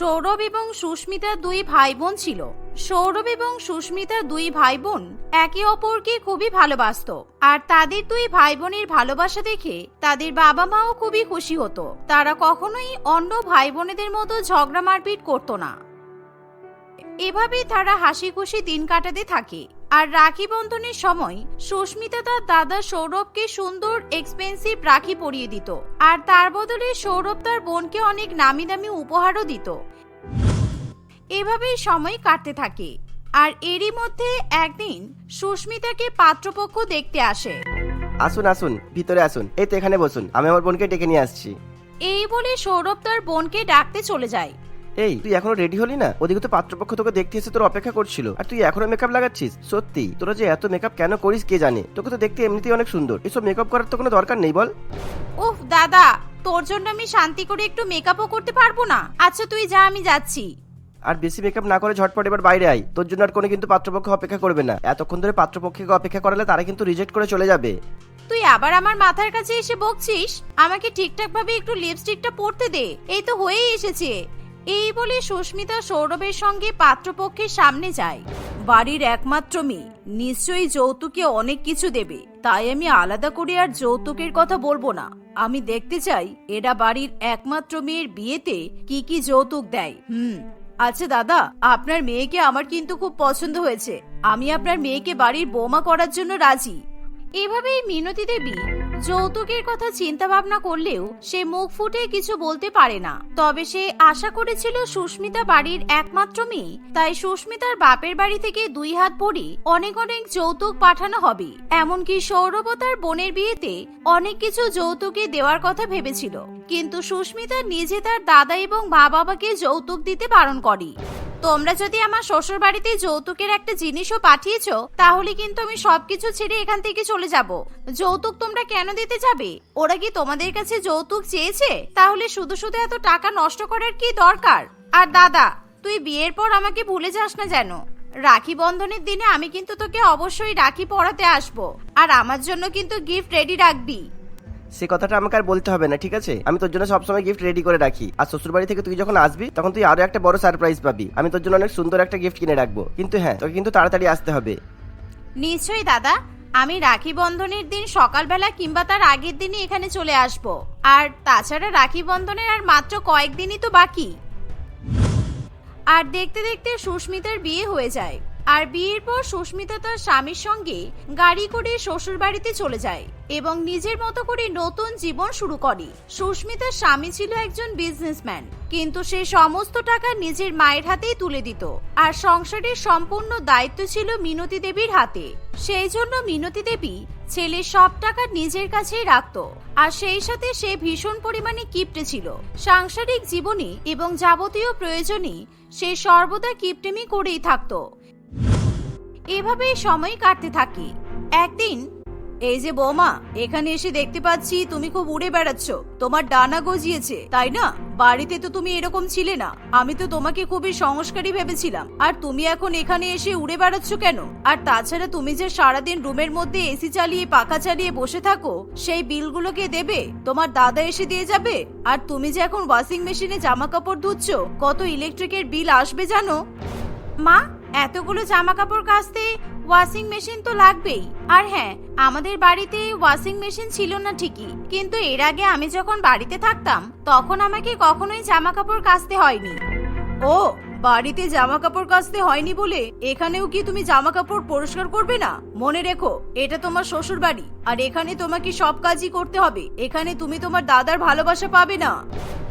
সৌরভ এবং সুস্মিতার দুই ভাই বোন ছিল। সৌরভ এবং সুস্মিতার দুই ভাই বোন একে অপরকে খুবই ভালোবাসত। আর তাদের দুই ভাই বোনের ভালোবাসা দেখে তাদের বাবা মাও খুবই খুশি হতো। তারা কখনোই অন্য ভাই বোনেদের মতো ঝগড়া মারপিট করতো না। এভাবেই তারা হাসি খুশি দিন কাটাতে থাকে। আর রাখি বন্ধনের সময় সুস্মিতা তার দাদা সৌরভকে সুন্দর এক্সপেন্সিভ রাখি পরিয়ে দিত। আর তার বদলে সৌরভ তার বোনকে অনেক নামি দামি উপহারও দিত। এভাবেই সময় কাটতে থাকে। আর এরই মধ্যে একদিন সুস্মিতাকে পাত্রপক্ষ দেখতে আসে। আসুন আসুন ভিতরে আসুন। এই তো এখানে বসুন। আমি আমার বোনকে ডেকে নিয়ে আসছি। এই বলে সৌরভ তার বোনকে ডাকতে চলে যায়। এই তুই এখনও রেডি হলি না? ওদিকে তো পাত্রপক্ষ তোকে দেখতে এসে তোর অপেক্ষা করছিল। আর তুই এখনও মেকআপ লাগাচ্ছিস? সত্যি? তোরা যে এত মেকআপ কেন করিস কে জানে? তোকে তো দেখতে এমনিতেই অনেক সুন্দর। এসব মেকআপ করার তো কোনো দরকার নেই বল। উফ দাদা তোর জন্য আমি শান্তি করে একটু মেকআপও করতে পারব না। আচ্ছা তুই যা আমি যাচ্ছি। আর বেশি মেকআপ না করে ঝটপট এবার বাইরে আয়। তোর জন্য আর কোনো কিন্তু পাত্রপক্ষ অপেক্ষা করবে না। এতক্ষণ ধরে পাত্রপক্ষকে অপেক্ষা করালে তারা কিন্তু রিজেক্ট করে চলে যাবে। তুই আবার আমার মাথার কাছে এসে বকছিস? আমাকে ঠিকঠাক ভাবে একটু লিপস্টিকটা পরতে দে। এই তো হয়েই এসেছে। এই বলে সুস্মিতা সৌরভের সঙ্গে পাত্রপক্ষের সামনে যায়। বাড়ির একমাত্র মেয়ে। নিশ্চয়ই যৌতুকে অনেক কিছু দেবে। তাই আমি আলাদা করে আর যৌতুকের কথা বলব না। আমি দেখতে চাই এরা বাড়ির একমাত্র মেয়ের বিয়েতে কি কি যৌতুক দেয়। হুম। আচ্ছা দাদা, আপনার মেয়েকে আমার কিন্তু খুব পছন্দ হয়েছে। আমি আপনার মেয়েকে বাড়ির বোমা করার জন্য রাজি। এভাবেই মিনতি দেবী যৌতুকের কথা চিন্তা ভাবনা করলেও সে মুখ ফুটে কিছু বলতে পারে না। তবে সে আশা করেছিল সুস্মিতা বাড়ির একমাত্র মেয়ে। তাই সুস্মিতার বাপের বাড়ি থেকে দুই হাত পরি অনেক অনেক যৌতুক পাঠানো হবে। এমনকি সৌরভ তার বোনের বিয়েতে অনেক কিছু যৌতুকে দেওয়ার কথা ভেবেছিল। কিন্তু সুস্মিতা নিজে তার দাদা এবং মা বাবাকে যৌতুক দিতে বারণ করে। তোমরা যদি আমার শ্বশুর বাড়িতে যৌতুকের একটা জিনিসও পাঠিয়েছো, তাহলে কিন্তু আমি সবকিছু ছেড়ে এখান থেকে চলে যাব। যৌতুক তোমরা কেন দিতে যাবে? ওরা কি তোমাদের কাছে যৌতুক চেয়েছে? তাহলে শুধু শুধু এত টাকা নষ্ট করার কি দরকার? আর দাদা, তুই বিয়ের পর আমাকে ভুলে যাস না যেন। রাখি বন্ধনের দিনে আমি কিন্তু তোকে অবশ্যই রাখি পড়াতে আসব। আর আমার জন্য কিন্তু গিফট রেডি রাখবি। সে কথাটা আমাকে আর বলতে হবে না, ঠিক আছে? আমি তোর জন্য সবসময় গিফট রেডি করে রাখি। আর শ্বশুর বাড়ি থেকে তুই যখন আসবি, তখন তুই আরও একটা বড় সারপ্রাইজ পাবি। আমি তোর জন্য অনেক সুন্দর একটা গিফট কিনে রাখব। কিন্তু হ্যাঁ তোকে কিন্তু তাড়াতাড়ি আসতে হবে। নিশ্চয়ই, দাদা। আমি রাখি বন্ধনের দিন সকালবেলা কিংবা তার আগের দিনই এখানে চলে আসব। আর তাছাড়া রাখি বন্ধনের আর মাত্র কয়েকদিনই তো বাকি। আর দেখতে দেখতে সুস্মিতার বিয়ে হয়ে যায়। আর বিয়ের পর সুস্মিতা তার স্বামীর সঙ্গে গাড়ি করে শ্বশুর বাড়িতে চলে যায় এবং নিজের মতো করে নতুন জীবন শুরু করে। সুস্মিতার স্বামী ছিল একজন বিজনেসম্যান কিন্তু সে সমস্ত টাকা নিজের মায়ের হাতেই তুলে দিত। আর সংসারের সম্পূর্ণ দায়িত্ব ছিল মিনতি দেবীর হাতে। সেই জন্য মিনতি দেবী ছেলের সব টাকা নিজের কাছেই রাখত। আর সেই সাথে সে ভীষণ পরিমাণে কিপটে ছিল। সাংসারিক জীবনে এবং যাবতীয় প্রয়োজনে সে সর্বদা কিপটেমি করেই থাকতো। এভাবেই সময় কাটতে থাকে। একদিন, এই যে বৌমা, এখানে এসে দেখতে পাচ্ছি তুমি খুব উড়ে বেড়াচ্ছ। তোমার ডানা গজিয়েছে, তাই না? বাড়িতে তো তুমি এরকম ছিলে না। আমি তো তোমাকে খুবই সংস্কারী ভেবেছিলাম। আর তুমি এখন এখানে এসে উড়ে বেড়াচ্ছ কেন? আর তাছাড়া তুমি যে সারাদিন রুমের মধ্যে এসি চালিয়ে, পাখা চালিয়ে বসে থাকো, সেই বিলগুলোকে দেবে? তোমার দাদা এসে দিয়ে যাবে? আর তুমি যে এখন ওয়াশিং মেশিনে জামা কাপড় ধুচ্ছ, কত ইলেকট্রিকের বিল আসবে জানো? মা এতগুলো জামা কাপড় কাচতে ওয়াশিং মেশিন তো লাগবেই। আর হ্যাঁ আমাদের বাড়িতে ওয়াশিং মেশিন ছিল না ঠিকই, কিন্তু এর আগে আমি যখন বাড়িতে থাকতাম, তখন আমাকে কখনোই জামা কাপড় কাচতে হয়নি। ও, বাড়িতে জামা কাপড় কাচতে হয়নি বলে এখানেও কি তুমি জামা কাপড় পরিষ্কার করবে না? মনে রেখো, এটা তোমার শ্বশুর বাড়ি আর এখানে তোমাকে সব কাজই করতে হবে। এখানে তুমি তোমার দাদার ভালোবাসা পাবে না।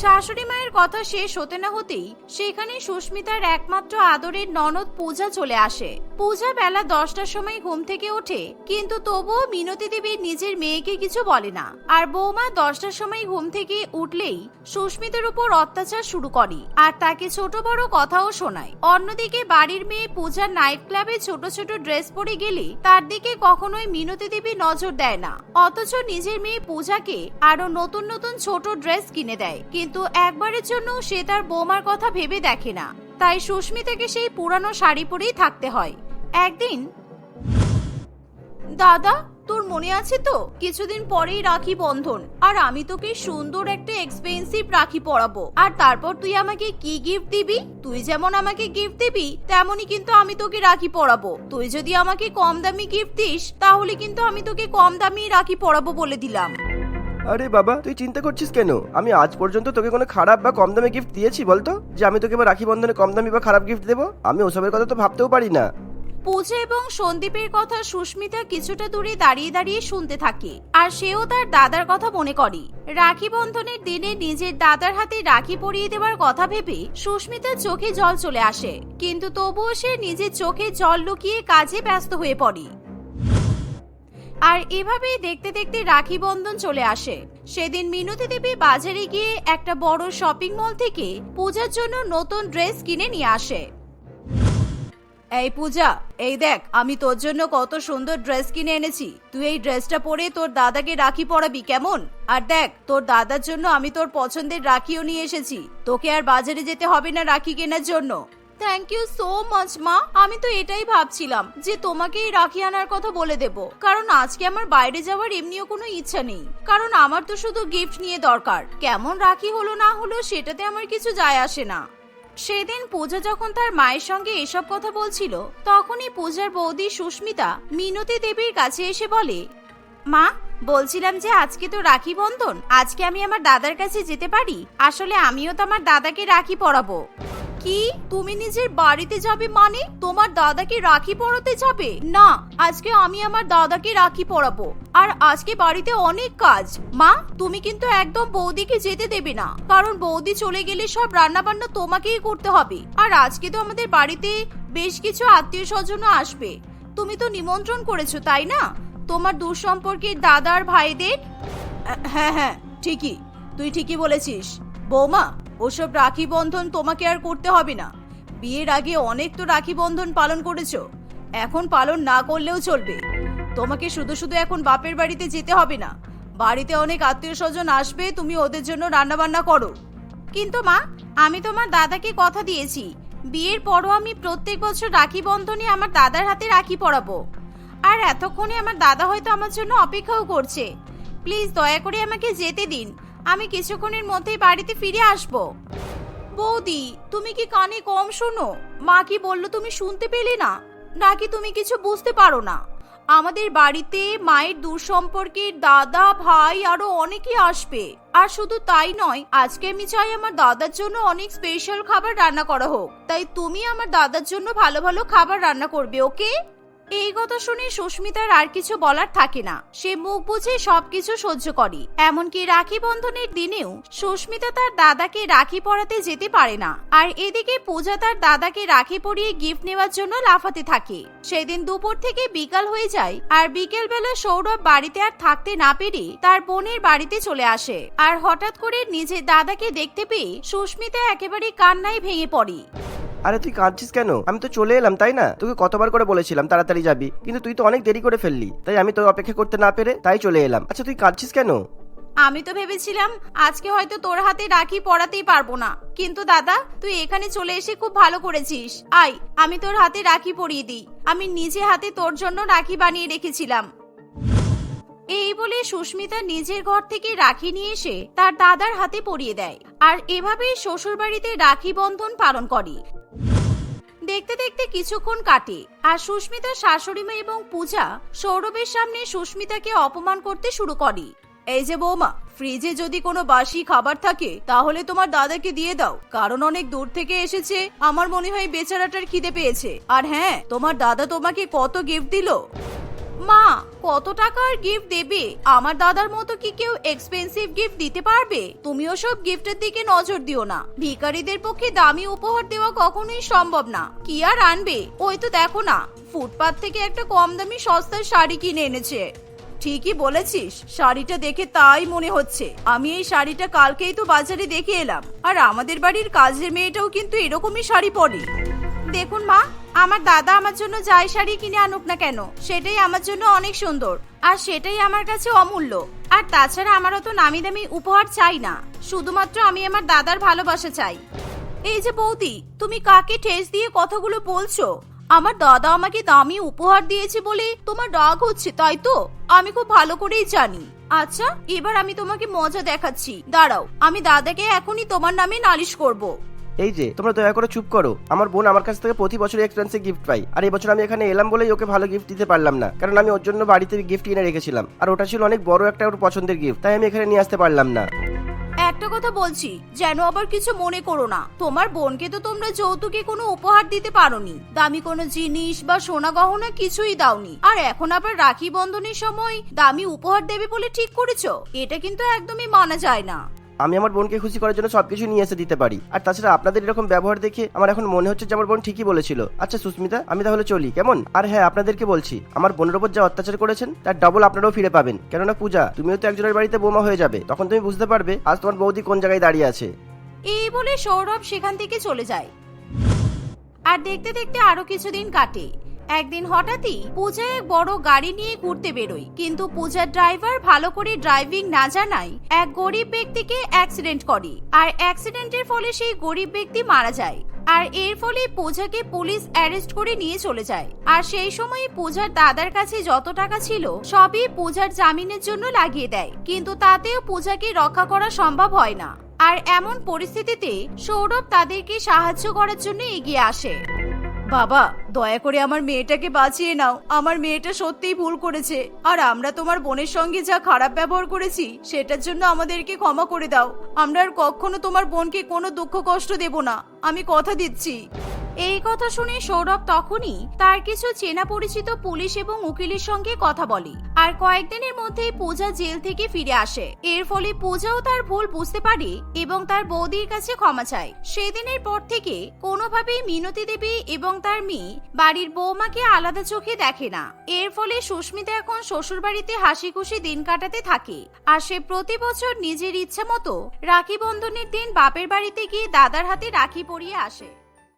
শাশুড়ি মায়ের কথা শেষ হতে না হতেই সেখানে সুস্মিতার একমাত্র আদরের ননদ পূজা চলে আসে। পূজা বেলা দশটার সময় ঘুম থেকে ওঠে, কিন্তু তবুও মিনতি দেবী নিজের মেয়েকে কিছু বলে না। আর বৌমা দশটার সময় ঘুম থেকে উঠলেই সুস্মিতার উপর অত্যাচার শুরু করে, আর তাকে ছোট বড় কথাও শোনায়। অন্যদিকে বাড়ির মেয়ে পূজার নাইট ক্লাবে ছোট ছোট ড্রেস পরে গেলে তার দিকে কখনোই মিনতি দেবী নজর দেয় না। অথচ নিজের মেয়ে পূজাকে আরও নতুন নতুন ছোট ড্রেস কিনে দেয়। কিন্তু একবারের জন্য সে তার বৌমার কথা ভেবে দেখে না। তাই সুস্মিতাকে সেই পুরানো শাড়ি পরেই থাকতে হয়। একদিন, দাদা তোর মনে আছে তো? কিছুদিন পরেই রাখি বন্ধন। আর আমি তোকে সুন্দর একটা এক্সপেন্সিভ রাখি পরাবো। আর তারপর তুই আমাকে কি গিফট দিবি? তুই যেমন আমাকে গিফট দিবি, তেমনই কিন্তু আমি তোকে রাখি পরাবো। তুই যদি আমাকে কম দামি গিফট দিস, তাহলে কিন্তু আমি তোকে কম দামি রাখি পরাবো বলে দিলাম। আরে বাবা, তুই চিন্তা করছিস কেন? আমি আজ পর্যন্ত তোকে কোনো খারাপ বা কম দামে গিফট দিয়েছি, বলতো? যে আমি তোকে এবার রাখি বন্ধনে কম দামি বা খারাপ গিফট দেবো? আমি ওসবের কথা তো ভাবতেও পারি না। পূজা এবং সন্দীপের কথা সুস্মিতা কিছুটা দূরে দাঁড়িয়ে দাঁড়িয়ে শুনতে থাকে, আর সেও তার দাদার কথা মনে করে। রাখি বন্ধনের দিনে নিজের দাদার হাতে রাখি পরিয়ে দেওয়ার কথা ভেবে সুস্মিতার চোখে জল চলে আসে, কিন্তু তবুও সে নিজের চোখে জল লুকিয়ে কাজে ব্যস্ত হয়ে পড়ে। আর এভাবেই দেখতে দেখতে রাখি বন্ধন চলে আসে। সেদিন মিনতি দেবী বাজারে গিয়ে একটা বড় শপিং মল থেকে পূজার জন্য নতুন ড্রেস কিনে নিয়ে আসে। এই পূজা, এই দেখ, আমি তোর জন্য কত সুন্দর ড্রেস কিনে এনেছি। তুই এই ড্রেসটা পরে তোর দাদাকে রাখি পরাবি, কেমন? আর দেখ, তোর দাদার জন্য আমি তোর পছন্দের রাখিও নিয়ে এসেছি। তোকে আর বাজারে যেতে হবে না রাখি কেনার জন্য। থ্যাংক ইউ সো মাচ মা। আমি তো এটাই ভাবছিলাম যে তোমাকে এই রাখি আনার কথা বলে দেব। কারণ আজকে আমার বাইরে যাওয়ার এমনিও কোনো ইচ্ছা নেই। কারণ আমার তো শুধু গিফট নিয়ে দরকার। কেমন রাখি হলো না হলো সেটাতে আমার কিছু যায় আসে না। সেদিন পূজা যখন তার মায়ের সঙ্গে এসব কথা বলছিল, তখনই পূজার বৌদি সুস্মিতা মিনতি দেবীর কাছে এসে বলে, মা, বলছিলাম যে আজকে তো রাখি বন্ধন, আজকে আমি আমার দাদার কাছে যেতে পারি? আসলে আমিও তো আমার দাদাকে রাখি পরাবো। কি? তুমি নিজের বাড়িতে যাবে মানে? তোমার দাদাকে রাখি পরাতে যাবে? না, আজকে আমি আমার দাদাকে রাখি পরাবো। আর আজকে বাড়িতে অনেক কাজ। মা, তুমি কিন্তু একদম বৌদিকে যেতে দেবে না। কারণ বৌদি চলে গেলে সব রান্না বান্না তোমাকেই করতে হবে। আর আজকে তো আমাদের বাড়িতে বেশ কিছু আত্মীয় স্বজনও আসবে। তুমি তো নিমন্ত্রণ করেছ, তাই না? তোমার দূর সম্পর্কের দাদার ভাইদের? হ্যাঁ হ্যাঁ ঠিকই। তুই ঠিকই বলেছিস। বৌমা ওসব রাখি বন্ধন তোমাকে আর করতে হবে না। বিয়ের আগে অনেক তো রাখি বন্ধন পালন করেছ। এখন পালন না করলেও চলবে। তোমাকে শুধু শুধু এখন বাপের বাড়িতে যেতে হবে না। বাড়িতে অনেক আত্মীয় স্বজন আসবে, তুমি ওদের জন্য রান্না বান্না করো। কিন্তু মা, আমি তোমার দাদাকে কথা দিয়েছি। বিয়ের পরও আমি প্রত্যেক বছর রাখি বন্ধনে আমার দাদার হাতে রাখি পরাবো। আর এতক্ষণে আমার দাদা হয়তো আমার জন্য অপেক্ষাও করছে। প্লিজ দয়া করে আমাকে যেতে দিন। আমি কিছুক্ষণের মধ্যেই বাড়িতে ফিরে আসব। বৌদি, তুমি কি কানে কম শোনো? মা কি বলল তুমি শুনতে পেলে না? নাকি তুমি কিছু বুঝতে পারো না? আমাদের বাড়িতে মায়ের দূর সম্পর্কের দাদা, ভাই আরও অনেকে আসবে। আর শুধু তাই নয়, আজকে আমি চাই আমার দাদার জন্য অনেক স্পেশাল খাবার রান্না করা হোক। তাই তুমি আমার দাদার জন্য ভালো ভালো খাবার রান্না করবে ওকে এই কথা শুনে সুস্মিতার আর কিছু বলার থাকে না। সে মুখ বুঝে সবকিছু সহ্য করে। এমনকি রাখি বন্ধনের দিনেও সুস্মিতা তার দাদাকে রাখি পরাতে যেতে পারে না। আর এদিকে পূজা তার দাদাকে রাখি পরিয়ে গিফট নেওয়ার জন্য লাফাতে থাকে। সেদিন দুপুর থেকে বিকাল হয়ে যায় আর বিকেল বেলা সৌরভ বাড়িতে আর থাকতে না পেরে তার বোনের বাড়িতে চলে আসে। আর হঠাৎ করে নিজের দাদাকে দেখতে পেয়ে সুস্মিতা একেবারে কান্নায় ভেঙে পড়ে। আরে তুই কাঁদছিস কেন? আমি তো চলে এলাম, তাই না? তোকে কতবার করে বলেছিলাম, তাড়াতাড়ি যাবি। কিন্তু তুই তো অনেক দেরি করে ফেললি। তাই আমি তোর অপেক্ষা করতে না পেরে তাই চলে এলাম। আচ্ছা তুই কাঁদছিস কেন? আমি তো ভেবেছিলাম, আজকে হয়তো তোর হাতে রাখি পড়াতেই পারব না। কিন্তু দাদা, তুই এখানে চলে এসে খুব ভালো করেছিস। আয়, আমি তোর হাতে রাখি পরিয়ে দিই। আমি নিজে হাতে তোর জন্য রাখি বানিয়ে রেখেছিলাম। বলে সুস্মিতা নিজের ঘর থেকে রাখি নিয়ে এসে তার দাদার হাতে পরিয়ে দেয়। আর এভাবেই শ্বশুর বাড়িতে রাখি বন্ধন পালন করে। দেখতে দেখতে কিছুক্ষণ কাটে, আর সুস্মিতার শাশুড়ি মা এবং পূজা সৌরভের সামনে সুস্মিতাকে অপমান করতে শুরু করে। এই যে বৌমা ফ্রিজে যদি কোনো বাসি খাবার থাকে, তাহলে তোমার দাদাকে দিয়ে দাও, কারণ অনেক দূর থেকে এসেছে, আমার মনে হয় বেচারাটার খিদে পেয়েছে। আর হ্যাঁ তোমার দাদা তোমাকে কত গিফট দিলো? মা, কত টাকার গিফট দেবে? আমার দাদার মতো কি কেউ এক্সপেন্সিভ গিফট দিতে পারবে? তুমিও সব গিফটের দিকে নজর দিও না। ভিখারিদের পক্ষে দামি উপহার দেওয়া কখনোই সম্ভব না। কি আর আনবে? ওই তো দেখো না, ফুটপাত থেকে একটা কম দামি সস্তার শাড়ি কিনে এনেছে। ঠিকই বলেছিস, শাড়িটা দেখে তাই মনে হচ্ছে। আমি এই শাড়িটা কালকেই তো বাজারে দেখে এলাম। আর আমাদের বাড়ির কাজের মেয়েটাও কিন্তু এরকমই শাড়ি পরে। দেখুন মা, আমার দাদা আমার জন্য যাই শাড়ি কিনে আনুক না কেন, সেটাই আমার জন্য অনেক সুন্দর, আর সেটাই আমার কাছে অমূল্য। আর তাছাড়া আমার তো নামি দামি উপহার চাই না, শুধুমাত্র আমি আমার দাদার ভালোবাসা চাই। এই যে বৌদি, তুমি কাকে ঠেস দিয়ে কথাগুলো বলছো? আমার দাদা আমাকে দামি উপহার দিয়েছে বলে তোমার রাগ হচ্ছে, তাই তো? আমি খুব ভালো করেই জানি। আচ্ছা এবার আমি তোমাকে মজা দেখাচ্ছি। দাঁড়াও, আমি দাদাকে এখনই তোমার নামে নালিশ করব। এই যে, তোমরা দয়া করে চুপ করো। আমার বোন আমার কাছ থেকে প্রতি বছর এক্সপেন্সিভ গিফট পাই আর এই বছর আমি এখানে এলাম বলেই ওকে ভালো গিফট দিতে পারলাম না। কারণ আমি ওর জন্য বাড়িতে গিফট কিনে রেখেছিলাম। আর ওটা ছিল অনেক বড় একটা ওর পছন্দের গিফট তাই আমি এখানে নিয়ে আসতে পারলাম না। একটা কথা বলছি, যেন আবার কিছু মনে করো না। তোমার বোনকে তো তোমরা যৌতুকে কোনো উপহার দিতে পারোনি। দামি কোনো জিনিস বা সোনা গহনা কিছুই দাওনি। আর এখন আবার রাখি বন্ধনের সময় দামি উপহার দেবে বলে ঠিক করেছ? এটা কিন্তু একদমই মানা যায় না। আমি আমার বোনকে খুশি করার জন্য সবকিছু নিয়ে এসে দিতে পারি। আর তাছাড়া আপনাদের এরকম ব্যবহার দেখে আমার এখন মনে হচ্ছে যে আমার বোন ঠিকই বলেছিল। আচ্ছা সুস্মিতা, আমি তাহলে চলি, কেমন? আর হ্যাঁ আপনাদেরকে বলছি, আমার বোনের ওপর যা অত্যাচার করেছেন, তার ডবল আপনারাও ফিরে পাবেন। কেননা পূজা, তুমিও তো একজনের বাড়িতে বোমা হয়ে যাবে। তখন তুমি বুঝতে পারবে আজ তোমার বৌদি কোন জায়গায় দাঁড়িয়ে আছে। এই বলে সৌরভ সেখান থেকে চলে যায়। আর দেখতে দেখতে আরও কিছুদিন কাটে। একদিন হঠাৎই পূজা এক বড় গাড়ি নিয়ে ঘুরতে বেরোয়। কিন্তু পূজার ড্রাইভার ভালো করে ড্রাইভিং না জানায় এক গরিব ব্যক্তিকে অ্যাক্সিডেন্ট করে। আর অ্যাক্সিডেন্টের ফলে সেই গরিব ব্যক্তি মারা যায়। আর এর ফলে পূজাকে পুলিশ অ্যারেস্ট করে নিয়ে চলে যায়। আর সেই সময় পূজার দাদার কাছে যত টাকা ছিল, সবই পূজার জামিনের জন্য লাগিয়ে দেয়। কিন্তু তাতেও পূজাকে রক্ষা করা সম্ভব হয় না। আর এমন পরিস্থিতিতে সৌরভ তাদেরকে সাহায্য করার জন্য এগিয়ে আসে। বাবা, দয়া করে আমার মেয়েটাকে বাঁচিয়ে নাও। আমার মেয়েটা সত্যিই ভুল করেছে। আর আমরা তোমার বোনের সঙ্গে যা খারাপ ব্যবহার করেছি, সেটার জন্য আমাদেরকে ক্ষমা করে দাও। আমরা আর কখনো তোমার বোনকে কোনো দুঃখ কষ্ট দেব না। আমি কথা দিচ্ছি। এই কথা শুনে সৌরভ তখনই তার কিছু চেনা পরিচিত পুলিশ এবং উকিলের সঙ্গে কথা বলে। আর কয়েকদিনের মধ্যেই পূজা জেল থেকে ফিরে আসে। এর ফলে পূজাও তার ভুল বুঝতে পারে এবং তার বৌদির কাছে ক্ষমা চায়। সেদিনের পর থেকে কোনোভাবেই মিনতি দেবী এবং তার মেয়ে বাড়ির বৌমাকে আলাদা চোখে দেখে না। এর ফলে সুস্মিতা এখন শ্বশুর বাড়িতে হাসি খুশি দিন কাটাতে থাকে। আর সে প্রতি বছর নিজের ইচ্ছা মতো রাখি বন্ধনের দিন বাপের বাড়িতে গিয়ে দাদার হাতে রাখি পরিয়ে আসে।